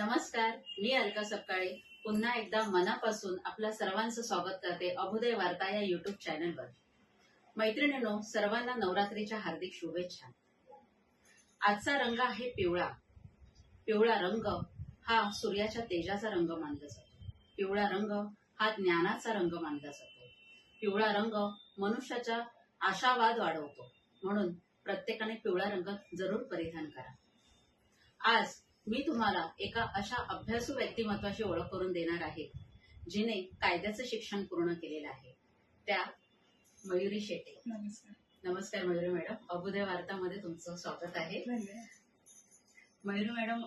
नमस्कार मी अलका सपकाळे. पुन्हा एकदा मनापासून आपल्या सर्वांचं स्वागत करते अभुदय वार्ता या युट्यूब चॅनलवर मैत्रिणींनो सर्वांना नवरात्रीच्या हार्दिक शुभेच्छा. आजचा रंग आहे पिवळा. पिवळा रंग हा सूर्याच्या तेजाचा रंग मानला जातो. पिवळा रंग हा ज्ञानाचा रंग मानला जातो. पिवळा रंग मनुष्याचा आशावाद वाढवतो. म्हणून प्रत्येकाने पिवळा रंग जरूर परिधान करा. आज मी तुम्हाला एका अशा अभ्यासू व्यक्तिमत्वाची ओळख करून देणार आहे जिने कायद्याचं शिक्षण पूर्ण केलेलं आहे. त्या मयुरी शेटे. नमस्कार. नमस्कार मयुरी मॅडम. अभुदय वार्तामध्ये तुमचं स्वागत आहे. मयुरी मॅडम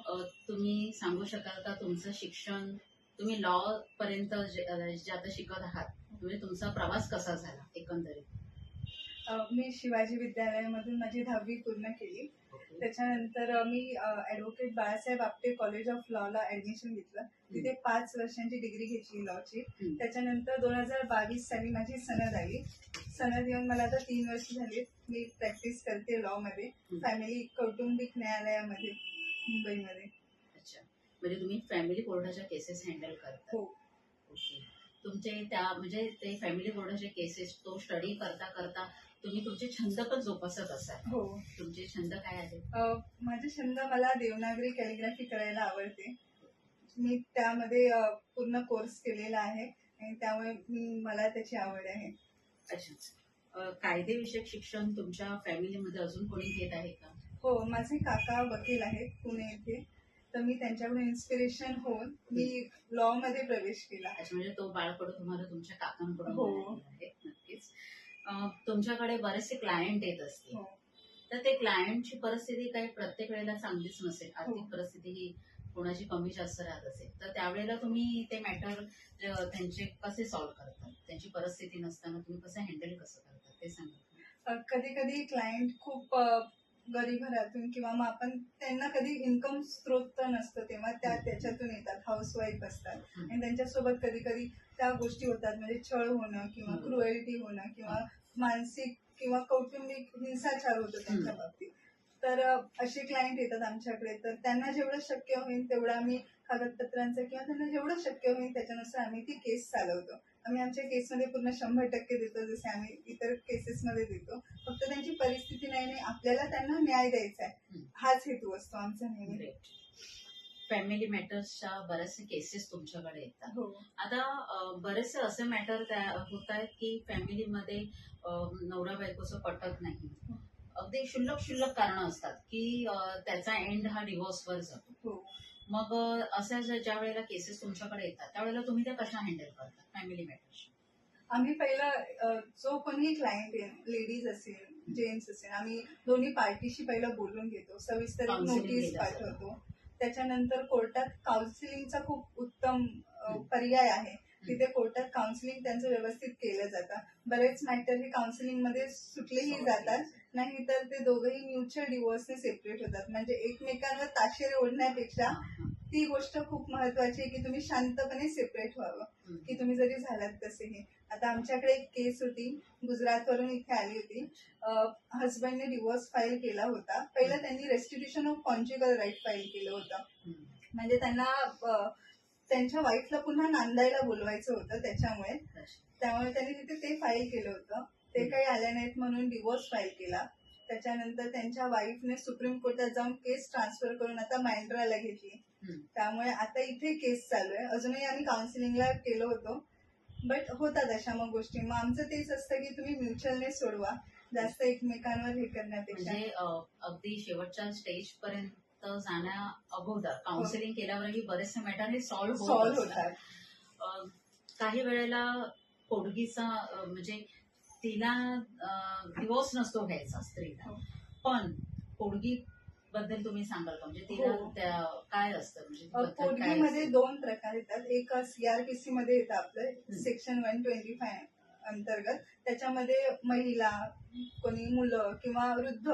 तुम्ही सांगू शकाल का तुमचं शिक्षण? तुम्ही लॉ पर्यंत जे अ, जे आता शिकत आहात म्हणजे तुमचा प्रवास कसा झाला एकंदरीत? मी शिवाजी विद्यालयामधून माझी दहावी पूर्ण केली. त्याच्यानंतर मी advocate Balasaheb Apte college of लॉला admission घेतलं. तिथे पाच वर्षांची डिग्री घेतली लॉची. त्याच्यानंतर दोन हजार बावीस साली माझी सनद आली. सनद येऊन मला आता तीन वर्ष झाली. मी प्रॅक्टिस करते लॉ मध्ये. फॅमिली कौटुंबिक न्यायालयामध्ये मुंबईमध्ये. अच्छा. म्हणजे तुम्ही फॅमिली कोर्टाच्या केसेस हँडल करता. हो. ओके. तुमचे त्या म्हणजे ते फॅमिली कोर्टाचे केसेस तो स्टडी करता करता तुम्ही तुमचे छंद पण जोपासत असाल. हो. तुमचे छंद काय आहेत? अ, माझे छंद मला देवनागरी कॅलिग्राफी करायला आवडते. मी त्यामध्ये पूर्ण कोर्स केलेला आहे आणि त्यामुळे मला त्याची आवड आहे. अच्छा कायदेविषयक शिक्षण तुमच्या फॅमिलीमध्ये अजून कोणी घेत आहे का? हो माझे काका वकील आहेत पुणे येथे. तर मी त्यांच्याकडून इन्स्पिरेशन होऊन मी लॉ मध्ये प्रवेश केला म्हणजे तो बाळकडू तुम्हाला तुमच्या काकांकडून हो. नक्कीच. अ, तुमच्याकडे बरेचसे क्लायंट येत असतील. हो. तर ते क्लायंटची परिस्थिती काही प्रत्येक वेळेला चांगलीच नसेल. आर्थिक हो. परिस्थिती ही कोणाची कमी जास्त राहत असेल. तर त्यावेळेला तुम्ही ते मॅटर त्यांचे कसे सॉल्व्ह करतात त्यांची परिस्थिती नसताना तुम्ही कसं हँडल कसं करतात ते सांगा. कधी कधी क्लायंट खूप अ, गरीब घरातून किंवा मग आपण त्यांना कधी इन्कम स्त्रोत तर नसतं तेव्हा त्या त्याच्यातून येतात हाऊसवाईफ असतात. आणि त्यांच्यासोबत कधी कधी त्या गोष्टी होतात म्हणजे छळ होणं किंवा. क्रुएल्टी होणं किंवा मानसिक किंवा कौटुंबिक हिंसाचार होतो त्यांच्या. बाबतीत तर असे क्लायंट येतात आमच्याकडे. तर त्यांना जेवढं शक्य होईल तेवढं आम्ही कागदपत्रांचं किंवा त्यांना जेवढं शक्य होईल त्याच्यानुसार आम्ही ती केस चालवतो. आम्ही आमच्या केसमध्ये पूर्ण शंभर टक्के देतो जसे आम्ही इतर केसेसमध्ये देतो. फक्त त्यांची परिस्थिती नाही नाही आपल्याला त्यांना न्याय द्यायचा आहे. हाच हेतू असतो आमचा नेहमी. फॅमिली मॅटर्सच्या बरेचसे केसेस तुमच्याकडे येतात. हो. आता बरेचसे असे मॅटर होत आहेत की फॅमिलीमध्ये नवरा बायकोचं पटत नाही. अगदी क्षुल्लक क्षुल्लक कारण असतात की त्याचा एंड हा डिवोर्सवर जातो. हो. मग अ, अशा ज्या वेळेला केसेस तुमच्याकडे येतात त्यावेळेला तुम्ही त्या कशा हँडल करता? फॅमिली मॅटर्स आम्ही पहिला जो कोणीही क्लायंट लेडीज असेल जेंट्स असेल आम्ही दोन्ही पार्टीशी पहिला बोलून घेतो. सविस्तर नोटीस. पाठवतो. त्याच्यानंतर कोर्टात काउन्सिलिंगचा खूप उत्तम पर्याय आहे. तिथे कोर्टात काउन्सिलिंग त्यांचं व्यवस्थित केलं जातं. बरेच मॅटर हे काउन्सिलिंगमध्ये सुटलेही जातात. नाही तर ते दोघंही म्युच्युअल डिवोर्सने सेपरेट होतात. म्हणजे एकमेकांवर ताशेरे ओढण्यापेक्षा ती गोष्ट खूप महत्वाची आहे की तुम्ही शांतपणे सेपरेट व्हावं. की तुम्ही जरी झालात तसेही आता आमच्याकडे एक केस होती. गुजरातवरून इथे आली होती. हजबंडने डिवोर्स फाईल केला होता. पहिला त्यांनी restitution of conjugal right file केलं होतं. म्हणजे त्यांना त्यांच्या वाईफला पुन्हा नांदायला बोलवायचं होतं त्याच्यामुळे. त्यामुळे त्यांनी तिथे ते फाईल केलं होतं. ते काही आले नाहीत म्हणून डिवोर्स फाईल केला. त्याच्यानंतर त्यांच्या वाईफने सुप्रीम कोर्टात जाऊन केस ट्रान्सफर करून आता माइंड्राला घेतली. त्यामुळे आता इथे केस चालू आहे. अजूनही आम्ही काउन्सिलिंगला केलो होतो. बट होतात अशा मग गोष्टी. मग आमचं तेच असतं की तुम्ही म्युच्युअलने सोडवा. जास्त एकमेकांवर हे करण्यापेक्षा. म्हणजे अगदी शेवटच्या स्टेज पर्यंत जाण्या अगोदर काउन्सिलिंग केल्यावरही बरेचसे मॅटर हे सॉल्व्ह सॉल्व्ह. होतात अ, काही वेळेला पोडगीचा अ, म्हणजे तिला डिवोर्स नसतो घ्यायचा स्त्रीला हो. पण पोडगी बद्दल तुम्ही सांगाल का म्हणजे तिला हो. त्या काय असतं म्हणजे ती पद्धत काय पोटगीमध्ये असते? दोन प्रकार येतात एक सीआरपीसी मध्ये येतं आपलं सेक्शन वन ट्वेंटी फाय अंतर्गत त्याच्यामध्ये महिला कोणी मुलं किंवा वृद्ध.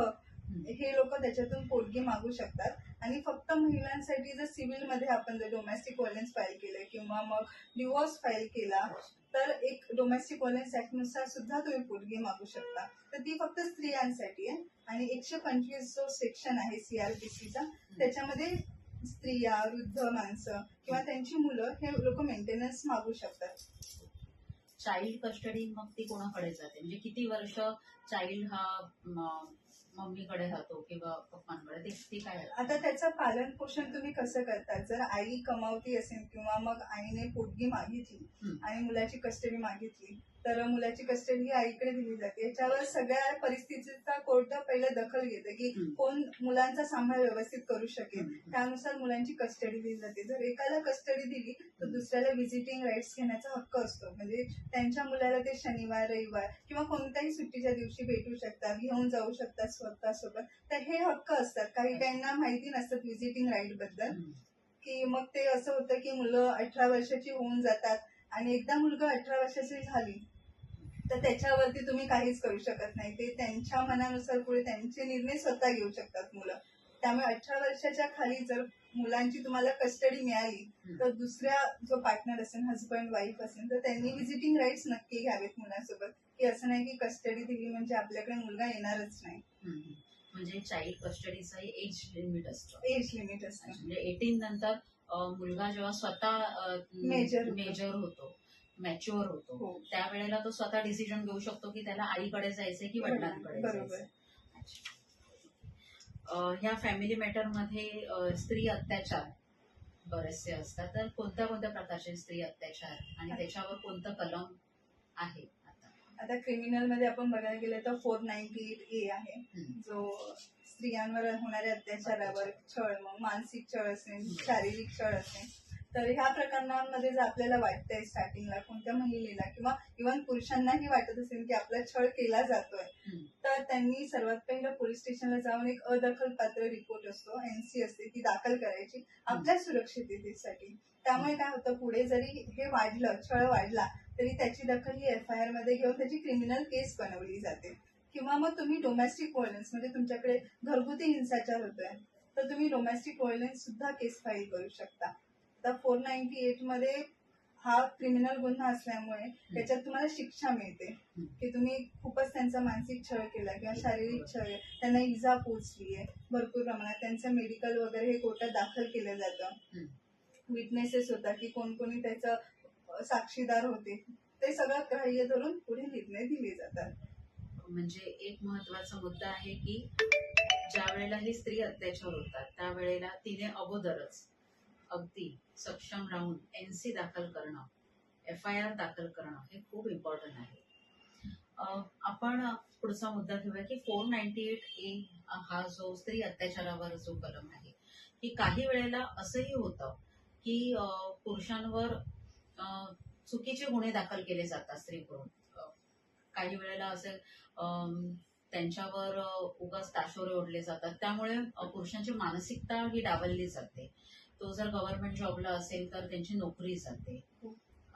हे लोक त्याच्यातून पोटगी मागू शकतात. आणि फक्त महिलांसाठी जर सिव्हिलमध्ये आपण जर डोमेस्टिक व्हायलन्स फाईल केलं किंवा मग डिवोर्स फाईल केला तर एक डोमेस्टिक व्हायलन्स ऍक्टनुसार सुद्धा तुम्ही पोटगी मागू शकता. तर ती फक्त स्त्रियांसाठी आहे. आणि एकशे पंचवीस जो सेक्शन आहे सीआरपीसीचा त्याच्यामध्ये स्त्रिया वृद्ध माणसं किंवा त्यांची मुलं हे लोक मेंटेनन्स मागू शकतात. चाइल्ड कस्टडी मग ती कोणाकडे जाते? म्हणजे किती वर्ष चाइल्ड हा मम्मीकडे राहतो किंवा पप्पांकडे? ते काय आता त्याचं पालन पोषण तुम्ही कसं करतात? जर आई कमावती असेल किंवा मग आईने पोटगी मागितली. आणि मुलाची कस्टडी मागितली तर मुलाची कस्टडी ही आईकडे दिली जाते. याच्यावर सगळ्या परिस्थितीचा कोर्ट पहिलं दखल घेते की. कोण मुलांचा सांभाळ व्यवस्थित करू शकेल. त्यानुसार मुलांची कस्टडी दिली जाते. जर एकाला कस्टडी दिली तर दुसऱ्याला व्हिजिटिंग राईट्स घेण्याचा हक्क असतो. म्हणजे त्यांच्या मुलाला ते शनिवार रविवार किंवा कोणत्याही सुट्टीच्या दिवशी भेटू शकतात घेऊन जाऊ शकतात स्वतः सोबत तर हे हक्क असतात. काही काहींना माहिती नसतात व्हिजिटिंग राईटबद्दल. की मग ते असं होतं की मुलं अठरा वर्षाची होऊन जातात आणि एकदा मुलगा अठरा वर्षाची झाली तर त्याच्यावरती तुम्ही काहीच करू शकत नाही. ते त्यांच्या मनानुसार पुढे त्यांचे निर्णय स्वतः घेऊ शकतात मुलं. त्यामुळे अठरा वर्षाच्या खाली जर मुलांची तुम्हाला कस्टडी मिळाली तर दुसऱ्या जो पार्टनर असेल हजबंड वाईफ असेल तर त्यांनी व्हिजिटिंग राईट्स नक्की घ्यावेत मुलांसोबत. की असं नाही की कस्टडी दिली म्हणजे आपल्याकडे मुलगा येणारच नाही. म्हणजे चाइल्ड कस्टडीचा एज लिमिट असतं. एज लिमिट असतं. म्हणजे एटीन नंतर मुलगा जेव्हा स्वतः होतो. मेजर होतो मॅच्युअर होतो हो. त्यावेळेला तो स्वतः डिसिजन घेऊ शकतो की त्याला आईकडे जायचंय की वडिलांकडे बरोबर. जायचंय अच्छा. अं, ह्या फॅमिली मॅटरमध्ये अं, स्त्री अत्याचार बरेचसे असतात तर कोणत्या कोणत्या प्रकारचे स्त्री अत्याचार आणि त्याच्यावर कोणतं कलम आहे आता आता क्रिमिनलमध्ये आपण बघायला गेलं तर फोर नाईन्टी एट ए आहे हम्म. जो स्त्रियांवर होणाऱ्या अत्याचारावर छळ मग मानसिक छळ असेल शारीरिक छळ असेल तर ह्या प्रकरणांमध्ये जर आपल्याला वाटतंय स्टार्टिंगला कोणत्या महिलेला किंवा इव्हन पुरुषांनाही वाटत असेल की आपला छळ केला जातोय. तर त्यांनी सर्वात पहिलं पोलीस स्टेशनला जाऊन एक अदखलपात्र रिपोर्ट असतो एनसी असते ती दाखल करायची आपल्या सुरक्षिततेसाठी. त्यामुळे काय होतं पुढे जरी हे वाढलं छळ वाढला तरी त्याची दखल ही एफ आय आरमध्ये घेऊन त्याची क्रिमिनल केस बनवली जाते. किंवा मग तुम्ही डोमेस्टिक व्हायलन्स म्हणजे तुमच्याकडे घरगुती हिंसाचार होतोय तर तुम्ही डोमेस्टिक व्हायलन्स सुद्धा केस फाईल करू शकता. आता फोर नाईन्टी एटमध्ये हा क्रिमिनल गुन्हा असल्यामुळे त्याच्यात तुम्हाला शिक्षा मिळते. की तुम्ही खूपच त्यांचा मानसिक छळ केला किंवा शारीरिक छळ त्यांना इजा पोचली आहे भरपूर प्रमाणात त्यांचं मेडिकल वगैरे हे कोर्टात दाखल केलं जातं. विटनेसेस होता की कोण कोणी त्याचं साक्षीदार होते. ते सगळं ग्राह्य धरून पुढे निर्णय दिले जातात. म्हणजे एक महत्त्वाचा मुद्दा आहे की ज्या वेळेला ही स्त्री अत्याचार होतात त्यावेळेला तिने अगोदरच अगदी सक्षम राहून एनसी दाखल करणं एफ आय आर दाखल करणं हे खूप इम्पॉर्टंट आहे. आपण पुढचा मुद्दा घेऊया की फोर नाईन्टी एट ए हा जो स्त्री अत्याचारावर जो कलम आहे की काही वेळेला असंही होतं की पुरुषांवर अं, चुकीचे गुन्हे दाखल केले जातात स्त्रीकडून. काही वेळेला असे त्यांच्यावर उगाच ताशोरे ओढले जातात. त्यामुळे पुरुषांची मानसिकता ही डावलली जाते. तो जर गव्हर्नमेंट जॉबला असेल तर त्यांची नोकरी जाते.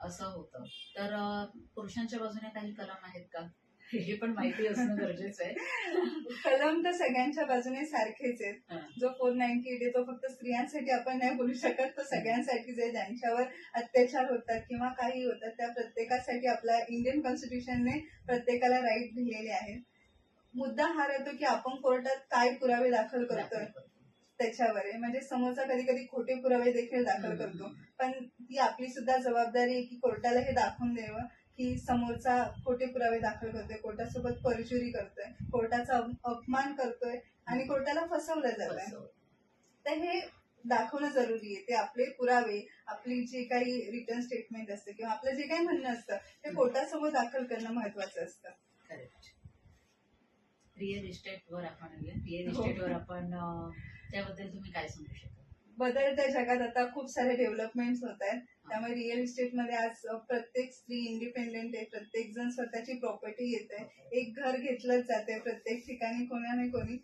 असं होतं. तर पुरुषांच्या बाजूने काही कलम आहेत का? हे पण माहिती असणं गरजेचं आहे. कलम तर सगळ्यांच्या बाजूने सारखेच आहेत. जो फोर नाईन्टी एट आहे तो फक्त स्त्रियांसाठी आपण नाही बोलू शकत तो सगळ्यांसाठीच आहे ज्यांच्यावर अत्याचार होतात किंवा काही होतात त्या प्रत्येकासाठी आपल्या इंडियन कॉन्स्टिट्यूशनने प्रत्येकाला राईट दिलेले आहेत मुद्दा हा राहतो की आपण कोर्टात काय पुरावे दाखल करतोय. त्याच्यावर आहे. म्हणजे समोरचा कधी कधी खोटे पुरावे देखील दाखल करतो. पण ती आपली सुद्धा जबाबदारी आहे की कोर्टाला हे दाखवून द्यावं की समोरचा खोटे पुरावे दाखल करतोय कोर्टासोबत परजुरी करतोय कोर्टाचा अप- अपमान करतोय आणि कोर्टाला फसवलं जात. तर हे दाखवणं जरुरी आहे. ते आपले पुरावे आपली जे काही रिटर्न स्टेटमेंट असते किंवा आपलं जे काही म्हणणं असतं ते कोर्टासमोर दाखल करणं महत्वाचं असतं. रिअल इस्टेटवर आपण रिअल हो. इस्टेटवर आपण अ, त्याबद्दल तुम्ही काय सांगू शकता बदलत्या जगात आता खूप सारे डेव्हलपमेंट होत आहेत. त्यामुळे रिअल इस्टेटमध्ये आज प्रत्येक स्त्री इंडिपेंडेंट आहे. प्रत्येक जण स्वतःची प्रॉपर्टी घेत आहे एक घर घेतलंच जाते प्रत्येक ठिकाणी. कोणा ना कोणी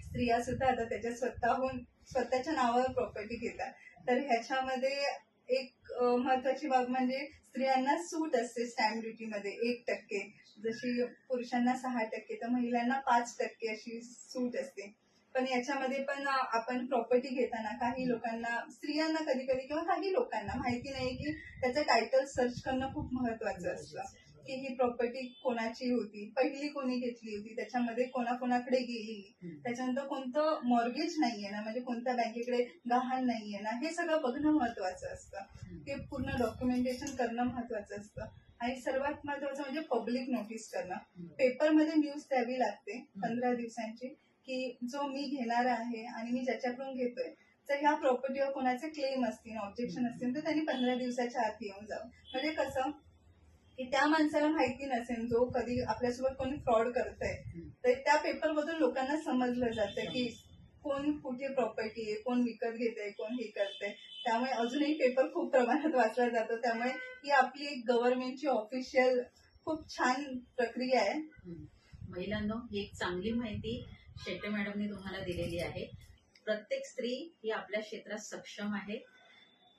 स्त्रिया सुद्धा आता त्याच्या स्वतःहून स्वतःच्या नावावर प्रॉपर्टी घेतात. तर ह्याच्यामध्ये एक महत्वाची बाब म्हणजे स्त्रियांना सूट असते स्टॅम्प ड्युटीमध्ये एक टक्के. जशी पुरुषांना सहा टक्के तर महिलांना पाच टक्के अशी सूट असते. पण याच्यामध्ये पण आपण प्रॉपर्टी घेताना काही लोकांना स्त्रियांना कधी कधी किंवा काही लोकांना माहिती नाही की त्याचं टायटल सर्च करणं खूप महत्वाचं असतं की ही प्रॉपर्टी कोणाची होती पहिली कोणी घेतली होती त्याच्यामध्ये कोणाकोणाकडे गेली. त्याच्यानंतर कोणतं मॉर्गेज नाहीये ना म्हणजे कोणत्या बँकेकडे गहाण नाहीये ना हे सगळं बघणं महत्वाचं असतं. ते पूर्ण डॉक्युमेंटेशन करणं महत्वाचं असतं आणि सर्वात महत्वाचं म्हणजे पब्लिक नोटीस करणं. पेपरमध्ये न्यूज द्यावी लागते पंधरा दिवसांची की जो मी घेणार आहे आणि मी ज्याच्याकडून घेतोय तर ह्या प्रॉपर्टीवर कोणाचे क्लेम असतील ऑब्जेक्शन असतील तर त्यांनी पंधरा दिवसाच्या आत येऊन जावं. म्हणजे कसं की त्या माणसाला माहिती नसेल जो कधी आपल्यासोबत कोणी फ्रॉड करतंय हम्म. तर त्या पेपर मधून लोकांना समजलं जातं की कोण कुठे प्रॉपर्टी आहे कोण विकत घेत आहे कोण हे करतंय. त्यामुळे अजूनही पेपर खूप प्रमाणात वाचला जातो. त्यामुळे ही आपली एक गव्हर्नमेंटची ऑफिशियल खूप छान प्रक्रिया आहे. महिलांनो ही एक चांगली माहिती शेट्टे मॅडमनी तुम्हाला दिलेली आहे. प्रत्येक स्त्री ही आपल्या क्षेत्रात सक्षम आहे.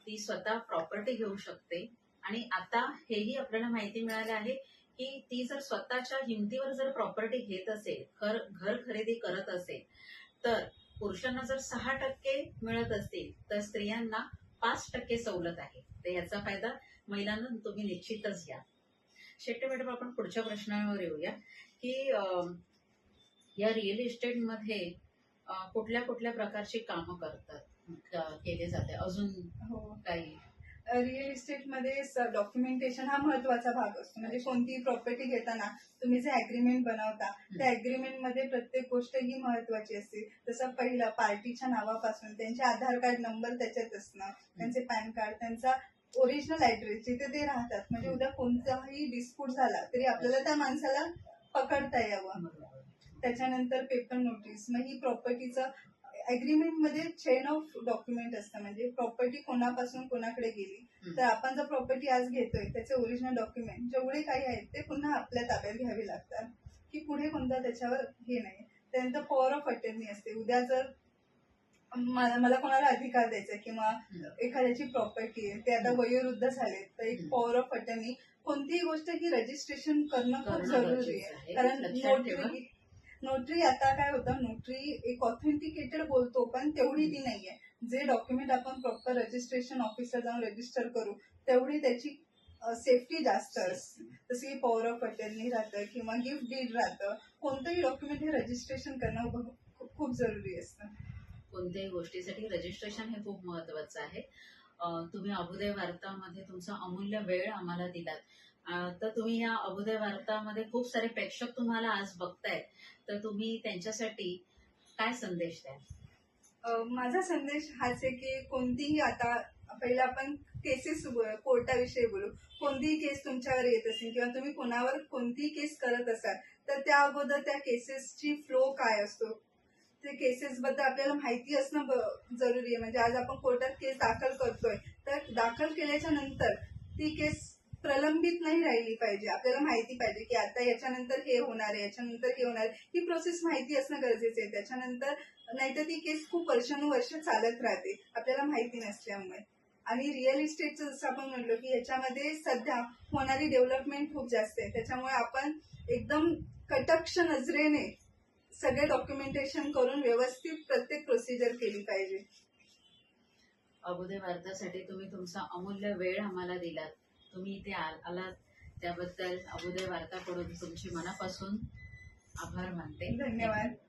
ती स्वतः प्रॉपर्टी घेऊ शकते. आणि आता हेही आपल्याला माहिती मिळालं आहे की ती जर स्वतःच्या हिमतीवर जर प्रॉपर्टी घेत असेल घर घर खरेदी करत असेल तर पुरुषांना जर सहा टक्के मिळत असतील तर स्त्रियांना पाच टक्के सवलत आहे. तर याचा फायदा महिलांना तुम्ही निश्चितच घ्या. शेट्टे मॅडम आपण पुढच्या प्रश्नावर येऊया की या रिअल इस्टेटमध्ये कुठल्या कुठल्या प्रकारची कामं करतात केले जाते? अजून हो. काही? रिअल इस्टेटमध्ये डॉक्युमेंटेशन हा महत्त्वाचा भाग असतो. म्हणजे कोणतीही प्रॉपर्टी घेताना तुम्ही जे अग्रीमेंट बनवता त्या अग्रीमेंटमध्ये प्रत्येक गोष्ट ही महत्वाची असते. जसं पहिलं पार्टीच्या नावापासून त्यांचे आधार कार्ड नंबर त्याच्यात असणं त्यांचे पॅन कार्ड त्यांचा ओरिजिनल ऍड्रेस जिथे ते राहतात. म्हणजे उद्या कोणताही डिस्प्यूट झाला तरी आपल्याला त्या माणसाला पकडता यावं. त्याच्यानंतर पेपर नोटीस मग ही प्रॉपर्टीचं अग्रीमेंटमध्ये चेन ऑफ डॉक्युमेंट असतं. म्हणजे प्रॉपर्टी कोणापासून कोणाकडे गेली. तर आपण जर प्रॉपर्टी आज घेतोय त्याचे ओरिजिनल डॉक्युमेंट जेवढे काही आहेत ते पुन्हा आपल्या ताब्यात घ्यावे लागतात. की पुढे कोणता त्याच्यावर हे नाही. त्यानंतर पॉवर ऑफ अटर्नी असते. उद्या जर मला कोणाला अधिकार द्यायचा किंवा एखाद्याची प्रॉपर्टी आहे ते आता वयोवृद्ध झाले तर एक. पॉवर ऑफ अटर्नी कोणतीही गोष्ट ही रजिस्ट्रेशन करणं खूप जरुरी आहे. कारण. नोटरी आता काय होतं नोटरी एक ऑथेंटिकेटेड बोलतो पण तेवढी ती नाहीये. जे डॉक्युमेंट आपण प्रॉपर रजिस्ट्रेशन ऑफिसला जाऊन रजिस्टर करू तेवढी त्याची सेफ्टी जास्त असते. जसं की पॉवर ऑफ अटर्नी राहतं किंवा गिफ्ट डीड राहतं कोणतंही डॉक्युमेंट हे रजिस्ट्रेशन करणं खूप- जरुरी असतं. कोणत्याही गोष्टीसाठी रजिस्ट्रेशन हे खूप महत्वाचं आहे. तुम्ही अभुदय वार्तामध्ये तुमचा अमूल्य वेळ आम्हाला दिलात. तर तुम्ही या अभुदय भारतामध्ये खूप सारे प्रेक्षक तुम्हाला आज बघतायत. तर तुम्ही त्यांच्यासाठी काय संदेश द्याल? माझा संदेश हाच आहे की कोणतीही आता पहिला आपण केसेस कोर्टाविषयी बोलू. कोणतीही केस तुमच्यावर येत असेल किंवा तुम्ही कोणावर कोणतीही केस करत असाल तर त्या अगोदर त्या केसेसची फ्लो काय असतो? ते केसेस बद्दल आपल्याला माहिती असणं ब- जरुरी आहे. म्हणजे आज आपण कोर्टात केस दाखल करतोय तर दाखल केल्याच्यानंतर ती केस प्रलंबित नाही राहिली पाहिजे. आपल्याला माहिती पाहिजे की आता याच्यानंतर हे होणार आहे याच्यानंतर हे होणार ही प्रोसेस माहिती असणं गरजेचं आहे. त्याच्यानंतर नाहीतर ती केस खूप वर्षानुवर्ष चालत राहते. आपल्याला माहिती नसल्यामुळे. आणि रिअल इस्टेटचं जसं आपण म्हणलो की याच्यामध्ये सध्या होणारी डेव्हलपमेंट खूप जास्त आहे. त्याच्यामुळे आपण एकदम कटक्ष नजरेने सगळे डॉक्युमेंटेशन करून व्यवस्थित प्रत्येक प्रोसिजर केली पाहिजे. अभुदय वार्तासाठी तुम्ही तुमचा अमूल्य वेळ आम्हाला दिलात. तुम्ही इथे आ- आलात त्याबद्दल अभुदय वार्ताकडून तुमची मनापासून आभार मानते. धन्यवाद.